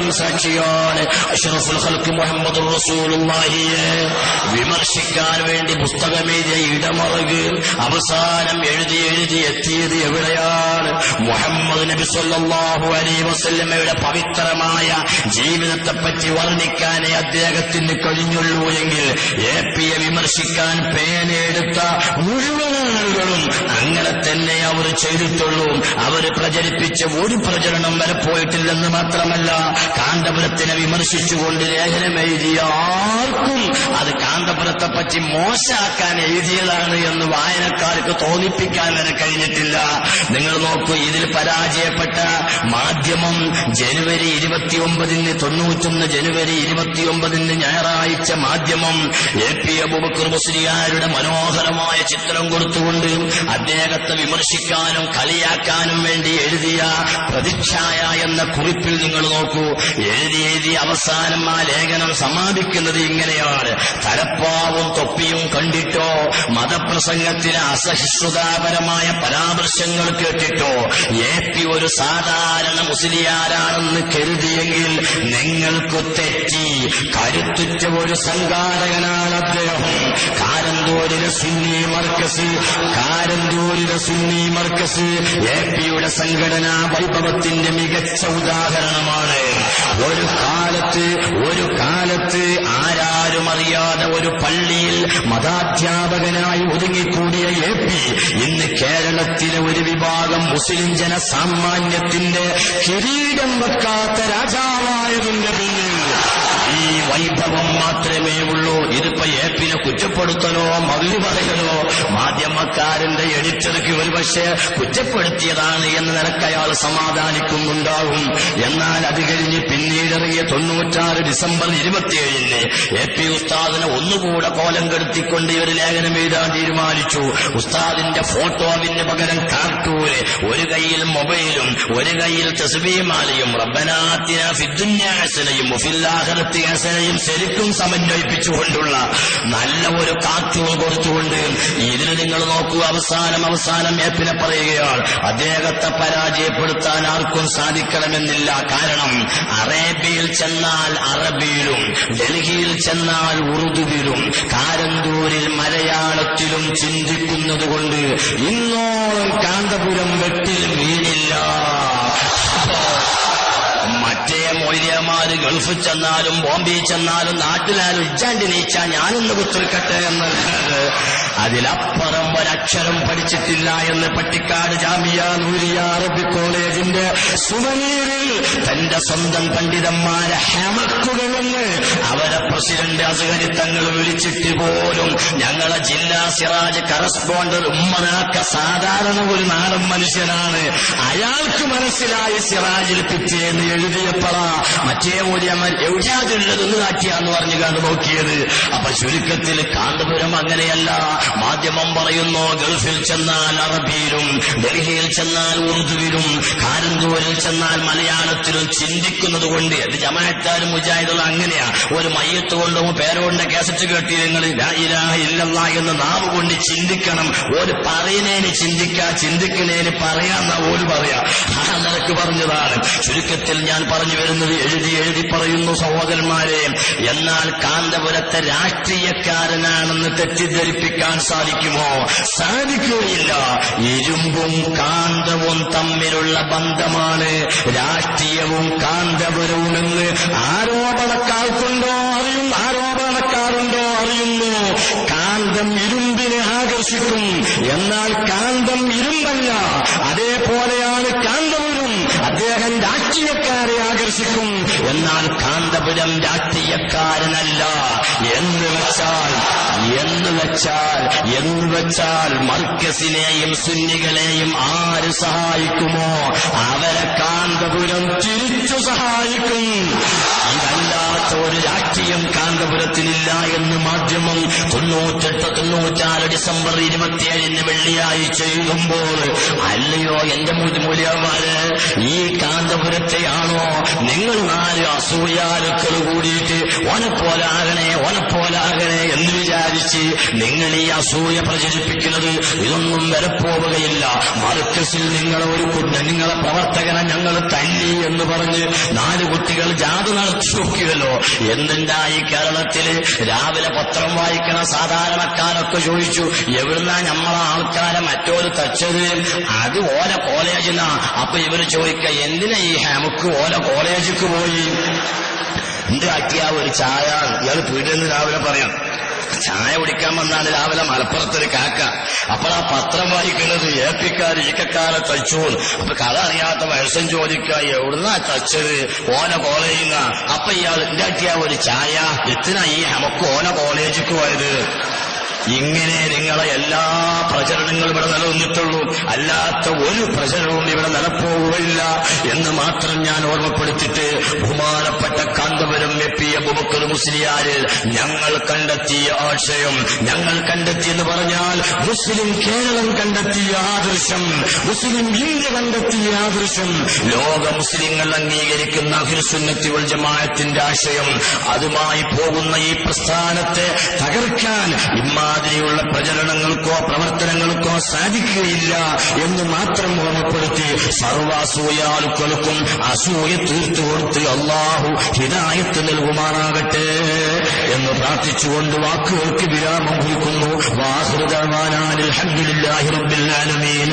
ലോകം സാക്ഷിയാണ് അഷറഫുൽ ഹൽക്ക് മുഹമ്മദ് റസൂലുള്ളാഹിയെ വിമർശിക്കാൻ വേണ്ടി പുസ്തകമെഴുതിയ ഇടമറുക് അവസാനം എഴുതി എഴുതി എത്തിയത് എവിടെയാണ്? മുഹമ്മദ് നബി സല്ലാഹു അലൈ വസല്ലമ്മയുടെ പവിത്രമായ ജീവിതത്തെ പറ്റി വർണിക്കാനേ അദ്ദേഹത്തിന് കഴിഞ്ഞുള്ളൂ എങ്കിൽ എ പിയെ വിമർശിക്കാൻ പേനെടുത്ത മുഴുവൻ ആളുകളും തന്നെ അവർ ചെയ്തിട്ടുള്ളൂ. അവർ പ്രചരിപ്പിച്ച ഒരു പ്രചരണം വരെ പോയിട്ടില്ലെന്ന് മാത്രമല്ല കാന്തപുരത്തിനെ വിമർശിച്ചുകൊണ്ട് ലേഖനം എഴുതിയ ആർക്കും അത് കാന്തപുരത്തെ പറ്റി മോശമാക്കാൻ എഴുതിയതാണ് എന്ന് വായനക്കാർക്ക് തോന്നിപ്പിക്കാൻ വരെ കഴിഞ്ഞിട്ടില്ല. നിങ്ങൾ നോക്കൂ ഇതിൽ പരാജയപ്പെട്ട മാധ്യമം ജനുവരി ഇരുപത്തിയൊമ്പതിന് തൊണ്ണൂറ്റൊന്ന് ജനുവരി ഇരുപത്തിയൊമ്പതിന് ഞായറാഴ്ച മാധ്യമം എ പി അബുബക്കർ മുസ്ലിയാരുടെ മനോഹരമായ ചിത്രം കൊടുത്തുകൊണ്ട് അദ്ദേഹത്തെ വിമർശിക്കാനും കളിയാക്കാനും വേണ്ടി എഴുതിയ പ്രതിച്ഛായ എന്ന കുറിപ്പിൽ നിങ്ങൾ നോക്കൂ. എഴുതി എഴുതി അവസാനം ആ ലേഖനം സമാപിക്കുന്നത് ഇങ്ങനെയാണ്. തലപ്പാവും തൊപ്പിയും കണ്ടിട്ടോ മതപ്രസംഗത്തിലെ അസഹിഷ്ണുതാപരമായ പരാമർശങ്ങൾ കേട്ടിട്ടോ എ പി ഒരു സാധാരണ മുസ്ലിയാരാണെന്ന് കരുതിയെങ്കിൽ നിങ്ങൾക്ക് തെറ്റി. കരുത്തുറ്റ ഒരു സംഘാടകനാണ് അദ്ദേഹം. കാരന്തൂരിലെ സുന്നി മർക്കസ് കാരന്തൂരിലെ സുന്നി മർക്കസ് എ പിയുടെ സംഘടനാ വൈഭവത്തിന്റെ മികച്ച ഉദാഹരണമാണ്. ഒരു കാലത്ത് ഒരു കാലത്ത് ആരാരും അറിയാതെ ഒരു പള്ളിയിൽ മതാധ്യാപകനായി ഒതുങ്ങിക്കൂടിയ എ പി ഇന്ന് കേരളത്തിലെ ഒരു വിഭാഗം മുസ്ലിം ജനസാമാന്യത്തിന്റെ കിരീടം വെക്കാത്ത രാജാവായതിന്റെ പിന്നിൽ ഈ വൈഭവം മാത്രമേ ഉള്ളൂ. ഇതിപ്പോ ഏപ്പിനെ കുറ്റപ്പെടുത്തലോ മകളി പറയലോ മാധ്യമക്കാരന്റെ എഡിറ്റർക്ക് ഒരുപക്ഷെ കുറ്റപ്പെടുത്തിയതാണ് എന്ന് അയാൾ സമാധാനിക്കുന്നുണ്ടാവും. എന്നാൽ അത് കഴിഞ്ഞ് പിന്നീടിറങ്ങിയ തൊണ്ണൂറ്റാറ് ഡിസംബർ ഇരുപത്തിയേഴിന് എ പി ഉസ്താദിനെ ഒന്നുകൂടെ കോലം കെടുത്തിക്കൊണ്ട് ഒരു ലേഖനം എഴുതാൻ തീരുമാനിച്ചു. ഉസ്താദിന്റെ ഫോട്ടോവിന് പകരം കാർട്ടൂര് ഒരു കയ്യിൽ മൊബൈലും ഒരു കയ്യിൽ തസ്ബീമാലയും റബ്ബനാത്തിന ഫിദ്ദുന്യാസനയും മുഫില്ലാഹറത്തി ഹസനയും ശരിക്കും സമന്വയിപ്പിച്ചുകൊണ്ടുള്ള നല്ല ഒരു കാർട്ടൂൺ കൊടുത്തുകൊണ്ട് ഇതിന് നിങ്ങൾ നോക്കൂ അവസാനം അവസാനം ഏപ്പിനെ പറയുകയാണ് അദ്ദേഹത്തെ പരാജയപ്പെടുത്താൻ ആർക്കും സാധിക്കണമെന്നില്ല. കാരണം അറേബ്യയിൽ ചെന്നാൽ അറബിയിലും ഡൽഹിയിൽ ചെന്നാൽ ഉറുദുവിലും കാരന്തൂരിൽ മലയാളത്തിലും ചിന്തിക്കുന്നത് കൊണ്ട് ഇന്നോളം കാന്തപുരം വെട്ടിൽ വീണില്ല. മറ്റേ മൊയ്ലിയമാര് ഗൾഫ് ചെന്നാലും ബോംബെ ചെന്നാലും നാട്ടിലാരും ഉജ്ജാണ്ടി നീച്ച ഞാനൊന്ന് കുത്തിരിക്കട്ടെ എന്നല്ലാതെ അതിലപ്പുറം ഒരക്ഷരം പഠിച്ചിട്ടില്ല എന്ന് പട്ടിക്കാട് ജാമിയ നൂരിയ അറബി കോളേജിന്റെ സുവനീറിൽ തന്റെ സ്വന്തം പണ്ഡിതന്മാരെ ഹെമക്കുകയെന്ന് അവരെ പ്രസിഡന്റ് അസുഖരിത്തങ്ങൾ വിളിച്ചിട്ട് പോലും ഞങ്ങളെ ജില്ലാ സിറാജ് കറസ്പോണ്ടർ ഉമ്മനാക്ക സാധാരണ ഒരു നാടൻ മനുഷ്യനാണ്. അയാൾക്ക് മനസ്സിലായി സിറാജിൽ പിറ്റേന്ന് എഴുതിയപ്പോഴാ മറ്റേ മൂല്യമ്മൻ എവിടെയാതുള്ളതെന്ന് കാട്ടിയാന്ന് പറഞ്ഞു കണ്ടു നോക്കിയത്. അപ്പൊ ചുരുക്കത്തിൽ കാന്തപുരം അങ്ങനെയല്ല. മാധ്യമം പറയുന്നു ഗൾഫിൽ ചെന്നാൽ അറബിയിലും ഡൽഹിയിൽ ചെന്നാൽ ഉറുദുവിലും കാരന്തൂരിൽ ചെന്നാൽ മലയാളത്തിലും ചിന്തിക്കുന്നത് കൊണ്ട് അത് ജമാഅത്താരും മുജാഹിദുള്ള അങ്ങനെയാ. ഒരു മയ്യത്ത് കൊണ്ടും പേരോടിന്റെ കേസറ്റ് കേട്ടി നിങ്ങൾ ഇല്ലല്ല എന്ന് നാവ് കൊണ്ട് ചിന്തിക്കണം. ഒരു പറയുന്നതിന് ചിന്തിക്കാ ചിന്തിക്കുന്നതിന് പറയാന്ന ഒരു പറയാ. ആ നിലയ്ക്ക് പറഞ്ഞതാണ്. ചുരുക്കത്തിൽ ഞാൻ പറഞ്ഞു വരുന്നത് എഴുതി എഴുതി പറയുന്നു സഹോദരന്മാരെ. എന്നാൽ കാന്തപുരത്തെ രാഷ്ട്രീയക്കാരനാണെന്ന് തെറ്റിദ്ധരിപ്പിക്കാൻ സാധിക്കുമോ? സാധിക്കുകയില്ല ഇരുമ്പും കാന്തവും തമ്മിലുള്ള ബന്ധമാണ്. രാഷ്ട്രീയവും കാന്തപുരവുമെന്ന് ആരോപണക്കാർക്കുണ്ടോ അറിയും ആരോപണക്കാരുണ്ടോ അറിയുന്നു? കാന്തം ഇരുമ്പിനെ ആകർഷിക്കും. എന്നാൽ കാന്തം ഇരുമ്പല്ല. അതേപോലെയാണ് കാന്തപുരം. അദ്ദേഹം രാഷ്ട്രീയക്കാരെ ആകർഷിക്കും എന്നാൽ കാന്തപുരം രാഷ്ട്രീയക്കാരനല്ല. എന്ന് വെച്ചാൽ എന്ന് വെച്ചാൽ എന്ന് വെച്ചാൽ മർക്കസിനെയും സുന്നികളെയും ആര് സഹായിക്കുമോ? അവരെ കാന്തപുരം തിരിച്ചു സഹായിക്കും. ഇതല്ലാത്ത ഒരു രാഷ്ട്രീയം കാന്തപുരത്തിനില്ല അറിയുന്നില്ല എന്ന് മാധ്യമം തൊണ്ണൂറ്റെട്ട് തൊണ്ണൂറ്റാറ് ഡിസംബർ ഇരുപത്തിയേഴിന് വെള്ളിയാഴ്ച എഴുതുമ്പോൾ അല്ലയോ എന്റെ മൂല്യന്മാര് ഈ കാന്തപുരത്തെയാണോ നിങ്ങൾ നാല് അസൂയാലുക്കൾ കൂടിയിട്ട് ഓനപ്പോലാകണേ എന്ന് വിചാരിച്ച് നിങ്ങൾ ഈ അസൂയ പ്രചരിപ്പിക്കുന്നത് ഇതൊന്നും വരപ്പോവുകയില്ല മർക്കസിൽ നിങ്ങളെ ഒരു നിങ്ങളെ പ്രവർത്തകനെ ഞങ്ങൾ തല്ലി എന്ന് പറഞ്ഞ് നാല് കുട്ടികൾ ജാത നടത്തി നോക്കിയല്ലോ. ഈ കേരളത്തിൽ? രാവിലെ പത്രം വായിക്കണ സാധാരണക്കാരൊക്കെ ചോദിച്ചു എവിടുന്നാ നമ്മളെ ആൾക്കാരെ മറ്റോര് തച്ചത്? അത് ഓല കോളേജിനാ അപ്പൊ ഇവർ ചോദിക്ക എന്തിനാ ഈ ഹെമുക്ക് ഓല കോളേജിക്ക് പോയി? എന്താക്കിയ ഒരു ചായ? ഇയാൾ പീഡിയെന്ന് രാവിലെ പറയാം. ചായ കുടിക്കാൻ വന്നാണ് രാവിലെ മലപ്പുറത്തൊരു കാക്ക. അപ്പോൾ ആ പത്രം വായിക്കുന്നത് ഏപ്പിക്കാർ ഇരിക്കക്കാരെ തച്ചു അപ്പൊ കഥ അറിയാത്ത വയസ്സൻ ചോദിക്ക എവിടുന്നാ തച്ചത്? ഓന കോളേജിൽ അപ്പൊ ഇയാൾ ഉണ്ടാക്കിയ ഒരു ചായ. എത്തിനാ ഈ നമുക്ക് ഓന കോളേജിക്ക് പോയത്? ഇങ്ങനെ നിങ്ങളെ എല്ലാ പ്രചരണങ്ങളും ഇവിടെ നിലനിന്നിട്ടുള്ളൂ. അല്ലാത്ത ഒരു പ്രചരണവും ഇവിടെ നിലപ്പോവുകയില്ല എന്ന് മാത്രം ഞാൻ ഓർമ്മപ്പെടുത്തിയിട്ട് ബഹുമാനപ്പെട്ട കാന്തപുരം എപ്പിയ ബുബക്കർ മുസ്ലിയാര് ഞങ്ങൾ കണ്ടെത്തിയ ആശയം ഞങ്ങൾ കണ്ടെത്തിയെന്ന് പറഞ്ഞാൽ മുസ്ലിം കേരളം കണ്ടെത്തിയ ആദർശം മുസ്ലിം ഇന്ത്യ കണ്ടെത്തിയ ആദർശം ലോക മുസ്ലിങ്ങൾ അംഗീകരിക്കുന്ന അഖിൽസുന്നത്തി വൽ ജമാഅത്തിന്റെ ആശയം അതുമായി പോകുന്ന ഈ പ്രസ്ഥാനത്തെ തകർക്കാൻ ഇമാതിരിയുള്ള പ്രചരണങ്ങൾക്കോ പ്രവർത്തനങ്ങൾക്കോ സാധിക്കുകയില്ല എന്ന് മാത്രം ഓർമ്മപ്പെടുത്തി സർവാസൂയാലുക്കൾക്കും അസൂയ തീർത്തു കൊടുത്ത് അള്ളാഹു ഹിതായത്ത് നൽകുമാറാകട്ടെ എന്ന് പ്രാർത്ഥിച്ചുകൊണ്ട് വാക്കുകൾക്ക് വിരാമം കുറിക്കുന്നു. വാഹൃദാനാനിൽ ഹംദുലില്ലാഹി റബ്ബിൽ ആലമീൻ.